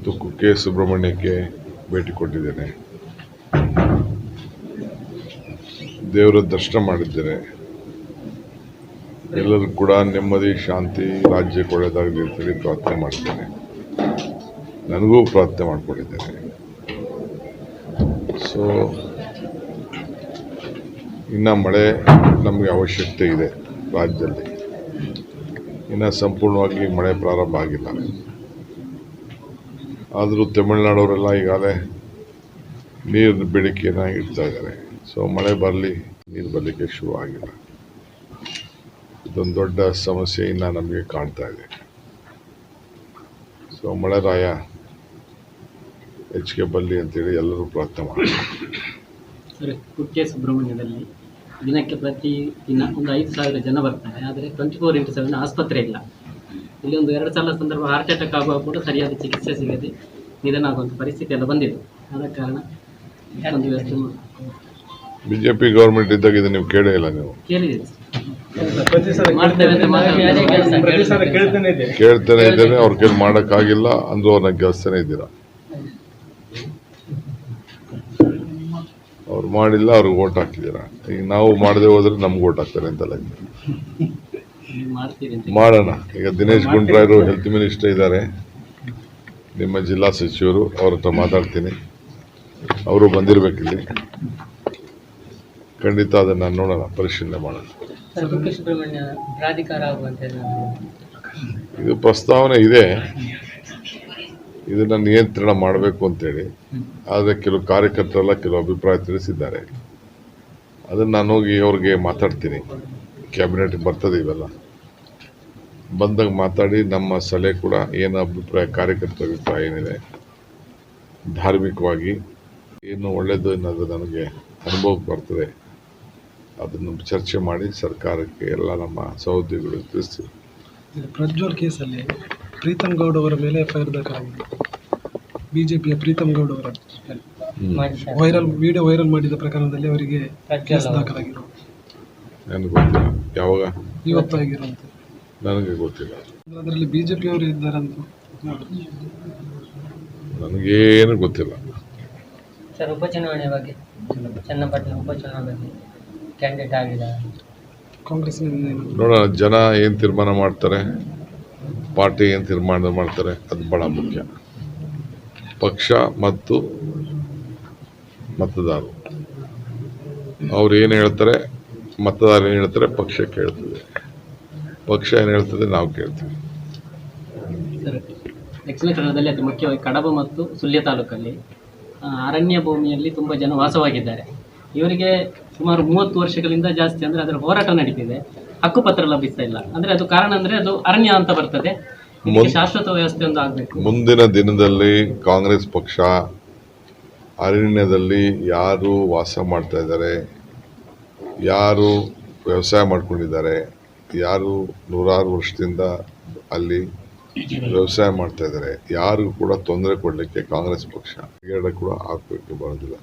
ಇವತ್ತು ಕುಕ್ಕೆ ಸುಬ್ರಹ್ಮಣ್ಯಕ್ಕೆ ಭೇಟಿ ಕೊಟ್ಟಿದ್ದೇನೆ. ದೇವರ ದರ್ಶನ ಮಾಡಿದ್ದೇನೆ ಎಲ್ಲರೂ ಕೂಡ ನೆಮ್ಮದಿ, ಶಾಂತಿ ರಾಜ್ಯಕ್ಕೆ ಒಳ್ಳೆಯದಾಗಲಿ ಅಂತೇಳಿ ಪ್ರಾರ್ಥನೆ ಮಾಡ್ತೇನೆ ನನಗೂ ಪ್ರಾರ್ಥನೆ ಮಾಡಿಕೊಂಡಿದ್ದೇನೆ ಸೊ ಇನ್ನು ಮಳೆ ನಮಗೆ ಅವಶ್ಯಕತೆ ಇದೆ ರಾಜ್ಯದಲ್ಲಿ. ಇನ್ನು ಸಂಪೂರ್ಣವಾಗಿ ಮಳೆ ಪ್ರಾರಂಭ ಆಗಿಲ್ಲ. ಆದರೂ ತಮಿಳ್ನಾಡವರೆಲ್ಲ ಈಗಾಗಲೇ ನೀರಿನ ಬೇಡಿಕೆಯನ್ನು ಇಡ್ತಾ ಇದ್ದಾರೆ. ಸೊ ಮಳೆ ಬರಲಿ, ನೀರು ಬರಲಿಕ್ಕೆ ಶುರು ಆಗಿಲ್ಲ. ಇದೊಂದು ದೊಡ್ಡ ಸಮಸ್ಯೆ ನಮಗೆ ಕಾಣ್ತಾ ಇದೆ. ಸೊ ಮಳೆರಾಯ ಹೆಚ್ಚಿಗೆ ಬರಲಿ ಅಂತೇಳಿ ಎಲ್ಲರೂ ಪ್ರಾರ್ಥನೆ ಸರ್, ಕುಕ್ಕೆ ಸುಬ್ರಹ್ಮಣ್ಯದಲ್ಲಿ ದಿನಕ್ಕೆ ಪ್ರತಿ ದಿನ ಒಂದು ಐದು ಸಾವಿರ ಜನ ಬರ್ತಾರೆ. ಆದರೆ ಟ್ವೆಂಟಿ ಫೋರ್ ಇಂಟು ಸೆವೆನ್ ಆಸ್ಪತ್ರೆ ಇಲ್ಲ. ಇಲ್ಲಿ ಒಂದು ಎರಡು ಸಲ ಸಂದರ್ಭ ಹಾರ್ಟ್ ಅಟ್ಯಾಕ್ ಆಗುವಾಗ ಕೂಡ ಸರಿಯಾದ ಚಿಕಿತ್ಸೆ ಸಿಗದೆ ನಿಧನ ಒಂದು ಪರಿಸ್ಥಿತಿ ಎಲ್ಲ ಬಂದಿದೆ. ಆದ ಕಾರಣ ಒಂದು ವ್ಯವಸ್ಥೆ ಮಾಡಿ ಬಿ ಜೆ ಪಿ ಗೌರ್ಮೆಂಟ್ ಇದ್ದಾಗ ಇದು ನೀವು ಕೇಳೇ ಇಲ್ಲ ನೀವು. ಕೇಳ್ತಾನೆ. ಇದೆ ಕೇಳ್ತಾನೆ. ಇದ್ದೇನೆ. ಅವ್ರ ಕೇಳಿ ಮಾಡೋಕ್ಕಾಗಿಲ್ಲ ಅಂದು ಅವ್ರನ್ನ ಗೆಲ್ಸ್ತಾನೆ ಇದ್ದೀರಾ? ಅವ್ರು ಮಾಡಿಲ್ಲ ಅವ್ರಿಗೆ ಓಟ್ ಹಾಕಿದ್ದೀರಾ ಈಗ ನಾವು ಮಾಡದೆ ಹೋದ್ರೆ ನಮ್ಗೆ ಓಟ್ ಹಾಕ್ತಾರೆ ಅಂತಲ್ಲ. ನೀವು ಅಂತ ಮಾಡೋಣ. ಈಗ ದಿನೇಶ್ ಗುಂಡ್ರಾಯರು ಹೆಲ್ತ್ ಮಿನಿಸ್ಟರ್ ಇದ್ದಾರೆ. ನಿಮ್ಮ ಜಿಲ್ಲಾ ಸಚಿವರು ಅವ್ರ ಹತ್ರ ಮಾತಾಡ್ತೀನಿ. ಅವರು ಬಂದಿರಬೇಕಿಲ್ಲಿ. ಖಂಡಿತ ಅದನ್ನು ನೋಡೋಣ ಪರಿಶೀಲನೆ ಮಾಡೋಣ. ಇದು ಪ್ರಸ್ತಾವನೆ ಇದೆ. ಇದನ್ನು ನಿಯಂತ್ರಣ ಮಾಡಬೇಕು ಅಂತೇಳಿ. ಆದರೆ ಕೆಲವು ಕಾರ್ಯಕರ್ತರೆಲ್ಲ ಕೆಲವು ಅಭಿಪ್ರಾಯ ತಿಳಿಸಿದ್ದಾರೆ. ಅದನ್ನು ನಾನು ಹೋಗಿ ಅವ್ರಿಗೆ ಮಾತಾಡ್ತೀನಿ. ಕ್ಯಾಬಿನೆಟ್ ಬರ್ತದೆ ಇವೆಲ್ಲ. ಬಂದಾಗ ಮಾತಾಡಿ ನಮ್ಮ ಸಲಹೆ ಕೂಡ ಏನು ಅಭಿಪ್ರಾಯ ಕಾರ್ಯಕರ್ತರ ಅಭಿಪ್ರಾಯ ಏನಿದೆ? ಧಾರ್ಮಿಕವಾಗಿ ಏನು ಒಳ್ಳೆಯದು ಅನ್ನೋದು ನನಗೆ ಅನುಭವ ಬರ್ತದೆ ಅದನ್ನು ಚರ್ಚೆ ಮಾಡಿ ಸರ್ಕಾರಕ್ಕೆ ಎಲ್ಲ ನಮ್ಮ ಸಹೋದ್ಯೋಗಿಗಳು ತಿಳಿಸ್ತೀವಿ. ಪ್ರಜ್ವಲ್ ಕೇಸಲ್ಲಿ ಪ್ರೀತಮ್ ಗೌಡ್ ಅವರ ಮೇಲೆ ಎಫ್ ಐ ಆರ್ ದಾಖಲಾಗಿದೆ. ಬಿಜೆಪಿಯ ಪ್ರೀತಮ್ ಗೌಡ್ ಅವರ ವೈರಲ್ ವಿಡಿಯೋ ವೈರಲ್ ಮಾಡಿದ ಪ್ರಕರಣದಲ್ಲಿ ಅವರಿಗೆ ಕೇಸ್ ದಾಖಲಾಗಿರೋ ನನಗೆ ಗೊತ್ತಿಲ್ಲ. ಯಾವಾಗ? ಇವತ್ತು ಆಗಿರುವಂತೆ ನನಗೆ ಗೊತ್ತಿಲ್ಲ. ಅದರಲ್ಲಿ ಬಿಜೆಪಿ ಅವರು ಇದ್ದಾರಂತ. ನನಗೇನು ಗೊತ್ತಿಲ್ಲ. ಸರ್ ಉಪಚುನಾವಣೆ ಬಗ್ಗೆ ಚನ್ನಪಟ್ಟಣ ಉಪಚುನಾವಣೆ ಬಗ್ಗೆ ಕ್ಯಾಂಡಿಡೇಟ್ ಆಗಿದೆ ಕಾಂಗ್ರೆಸ್ನಿಂದ ಏನು? ನೋಡೋಣ ಜನ ಏನು ತೀರ್ಮಾನ ಮಾಡ್ತಾರೆ? ಪಾರ್ಟಿ ಏನು ತೀರ್ಮಾನ ಮಾಡ್ತಾರೆ? ಅದು ಭಾಳ ಮುಖ್ಯ. ಪಕ್ಷ ಮತ್ತು ಮತದಾರರು. ಅವ್ರು ಏನು ಹೇಳ್ತಾರೆ? ಮತದಾರ ಏನು ಹೇಳ್ತಾರೆ? ಪಕ್ಷ ಕೇಳ್ತದೆ. ಪಕ್ಷ ಏನು ಹೇಳ್ತದೆ? ನಾವು ಕೇಳ್ತೀವಿ. ಸರ್. ದಕ್ಷಿಣ ಕನ್ನಡದಲ್ಲಿ ಅತಿ ಮುಖ್ಯವಾಗಿ ಕಡಬ ಮತ್ತು ಸುಳ್ಯ ತಾಲೂಕಲ್ಲಿ ಅರಣ್ಯ ಭೂಮಿಯಲ್ಲಿ ತುಂಬ ಜನ ವಾಸವಾಗಿದ್ದಾರೆ. ಇವರಿಗೆ ಸುಮಾರು ಮೂವತ್ತು ವರ್ಷಗಳಿಂದ ಜಾಸ್ತಿ ಅಂದರೆ ಅದರ ಹೋರಾಟ ನಡೀತಿದೆ. ಹಕ್ಕುಪತ್ರ ಲಭಿಸ್ತಾ ಇಲ್ಲ. ಅಂದರೆ ಅದು ಕಾರಣ ಅಂದರೆ ಅದು ಅರಣ್ಯ ಅಂತ ಬರ್ತದೆ. ಶಾಶ್ವತ ವ್ಯವಸ್ಥೆ ಒಂದು ಆಗಬೇಕು. ಮುಂದಿನ ದಿನದಲ್ಲಿ ಕಾಂಗ್ರೆಸ್ ಪಕ್ಷ ಅರಣ್ಯದಲ್ಲಿ ಯಾರು ವಾಸ ಮಾಡ್ತಾ ಇದ್ದಾರೆ? ಯಾರು ವ್ಯವಸಾಯ ಮಾಡ್ಕೊಂಡಿದ್ದಾರೆ, ಯಾರು ನೂರಾರು ವರ್ಷದಿಂದ ಅಲ್ಲಿ ವ್ಯವಸಾಯ ಮಾಡ್ತಾ ಇದ್ದಾರೆ ಯಾರಿಗೂ ಕೂಡ ತೊಂದರೆ ಕೊಡಲಿಕ್ಕೆ ಕಾಂಗ್ರೆಸ್ ಪಕ್ಷ ಕೂಡ ಹಾಕಬೇಕು ಬರೋದಿಲ್ಲ.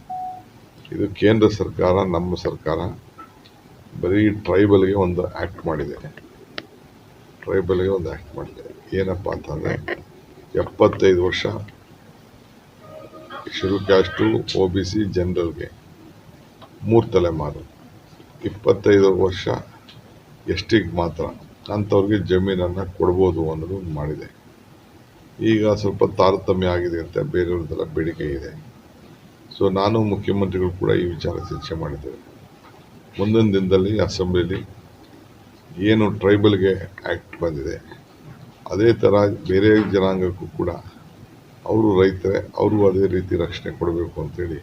ಇದು ಕೇಂದ್ರ ಸರ್ಕಾರ, ನಮ್ಮ ಸರ್ಕಾರ ಬರೀ ಟ್ರೈಬಲ್ಗೆ ಒಂದು ಆ್ಯಕ್ಟ್ ಮಾಡಿದೆ. ಟ್ರೈಬಲ್ಗೆ ಒಂದು ಆ್ಯಕ್ಟ್ ಮಾಡಿದೆ. ಏನಪ್ಪ ಅಂತಂದರೆ ಎಪ್ಪತ್ತೈದು ವರ್ಷ ಶುರು ಕ್ಯಾಸ್ಟು ಒ ಬಿ ಸಿ ಜನರಲ್ಗೆ ಮೂರು ತಲೆಮಾರು. ಇಪ್ಪತ್ತೈದು ವರ್ಷ ಎಷ್ಟಿಗೆ ಮಾತ್ರ. ಅಂಥವ್ರಿಗೆ ಜಮೀನನ್ನು ಕೊಡ್ಬೋದು ಅನ್ನೋದು ಮಾಡಿದೆ. ಈಗ ಸ್ವಲ್ಪ ತಾರತಮ್ಯ ಆಗಿದೆ ಅಂತ ಬೇರೆಯವ್ರದ್ದೆಲ್ಲ ಬೇಡಿಕೆ ಇದೆ. ಸೊ ನಾನು ಮುಖ್ಯಮಂತ್ರಿಗಳು ಕೂಡ ಈ ವಿಚಾರ ಚರ್ಚೆ ಮಾಡಿದ್ದೇವೆ. ಮುಂದಿನ ದಿನದಲ್ಲಿ ಅಸೆಂಬ್ಲಿಲಿ ಏನು ಟ್ರೈಬಲ್ಗೆ ಆ್ಯಕ್ಟ್ ಬಂದಿದೆ, ಅದೇ ಥರ ಬೇರೆ ಜನಾಂಗಕ್ಕೂ ಕೂಡ ಅವರು ರೈತರೇ ಅವರು ಅದೇ ರೀತಿ ರಕ್ಷಣೆ ಕೊಡಬೇಕು ಅಂತೇಳಿ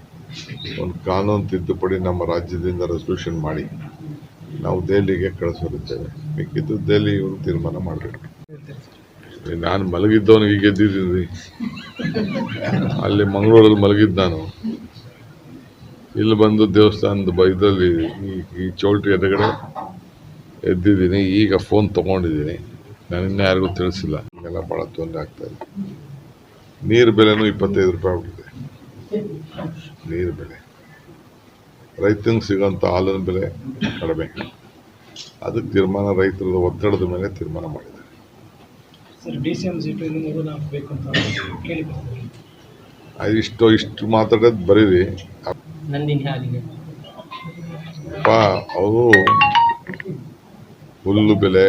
ಒಂದು ಕಾನೂನು ತಿದ್ದುಪಡಿ ನಮ್ಮ ರಾಜ್ಯದಿಂದ ರೆಸಲ್ಯೂಷನ್ ಮಾಡಿ. ನಾವು ದೆಹಲಿಗೆ ಕಳಿಸಿರುತ್ತೇವೆ ಮಿಕ್ಕಿದ್ದು ದೆಹಲಿ ಇವರು ತೀರ್ಮಾನ ಮಾಡಬೇಕು. ನಾನು ಮಲಗಿದ್ದವನಿಗೆ ಗೆದ್ದಿದ್ದೀನಿ ಅಲ್ಲಿ ಮಂಗಳೂರಲ್ಲಿ ಮಲಗಿದ್ದು ನಾನು. ಇಲ್ಲಿ ಬಂದು ದೇವಸ್ಥಾನದ ಬೈದಲ್ಲಿ ಈ ಚೌಲ್ಟ್ರಿ ಎದುರುಗಡೆ ಎದ್ದಿದ್ದೀನಿ. ಈಗ ಫೋನ್ ತೊಗೊಂಡಿದ್ದೀನಿ. ನಾನು ಯಾರಿಗೂ ತಿಳಿಸಿಲ್ಲ. ಎಲ್ಲ ಭಾಳ ತೊಂದರೆ ಆಗ್ತಾಯಿದೆ ನೀರು ಬೆಲೆನೂ ಇಪ್ಪತ್ತೈದು ರೂಪಾಯಿ ನೀರು ಬೆಲೆ. ರೈತನಿಗೆ ಸಿಗೋಂಥ ಹಾಲಿನ ಬೆಲೆ ಕಡಿಮೆ. ಅದಕ್ಕೆ ತೀರ್ಮಾನ ರೈತರ ಒತ್ತಡದ ಮೇಲೆ ತೀರ್ಮಾನ ಮಾಡಿದ್ದಾರೆ. Sir D C M seat ಇನ್ನು ಮೂರು ನಾಲ್ಕು ಬೇಕು ಅಂತ ಕೇಳಿ ಅದು ಇಷ್ಟು ಇಷ್ಟು ಮಾತಾಡೋದು ಬರೀರಿ. ಅಪ್ಪ ಅವರು ಹುಲ್ಲು ಬೆಲೆ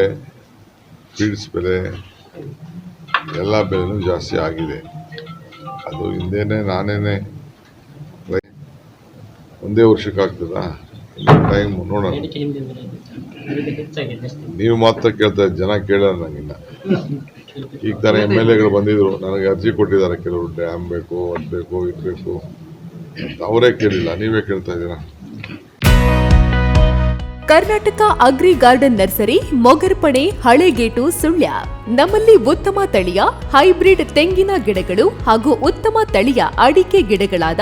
ಫೀಡ್ಸ್ ಬೆಲೆ ಎಲ್ಲ ಬೆಲೆನೂ ಜಾಸ್ತಿ ಆಗಿದೆ. ಅದು ಹಿಂದೆನೇ ನಾನೇನೆ ಒಂದೇ ವರ್ಷಕ್ಕೆ ಆಗ್ತದಾ? ಟೈಮ್ ನೋಡೋಣ. ನೀವು ಮಾತ್ರ ಕೇಳ್ತಾ ಜನ ಕೇಳೋಣ ನಂಗಿನ್ನ ಈಗ ತಾನೇ ಎಂ ಎಲ್ ಎಗಳು ಬಂದಿದ್ರು ನನಗೆ ಅರ್ಜಿ ಕೊಟ್ಟಿದ್ದಾರೆ ಕೆಲವರು ಡ್ಯಾಮ್ ಬೇಕು ಅದು ಬೇಕು ಇದು ಬೇಕು. ಅವರೇ ಕೇಳಿಲ್ಲ ನೀವೇ ಕೇಳ್ತಾ ಇದ್ದೀರಾ? Karnataka agri garden nursery Mogarpane Halegate Sullia. ನಮ್ಮಲ್ಲಿ ಉತ್ತಮ ತಳಿಯ ಹೈಬ್ರಿಡ್ ತೆಂಗಿನ ಗಿಡಗಳು ಹಾಗೂ ಉತ್ತಮ ತಳಿಯ ಅಡಿಕೆ ಗಿಡಗಳಾದ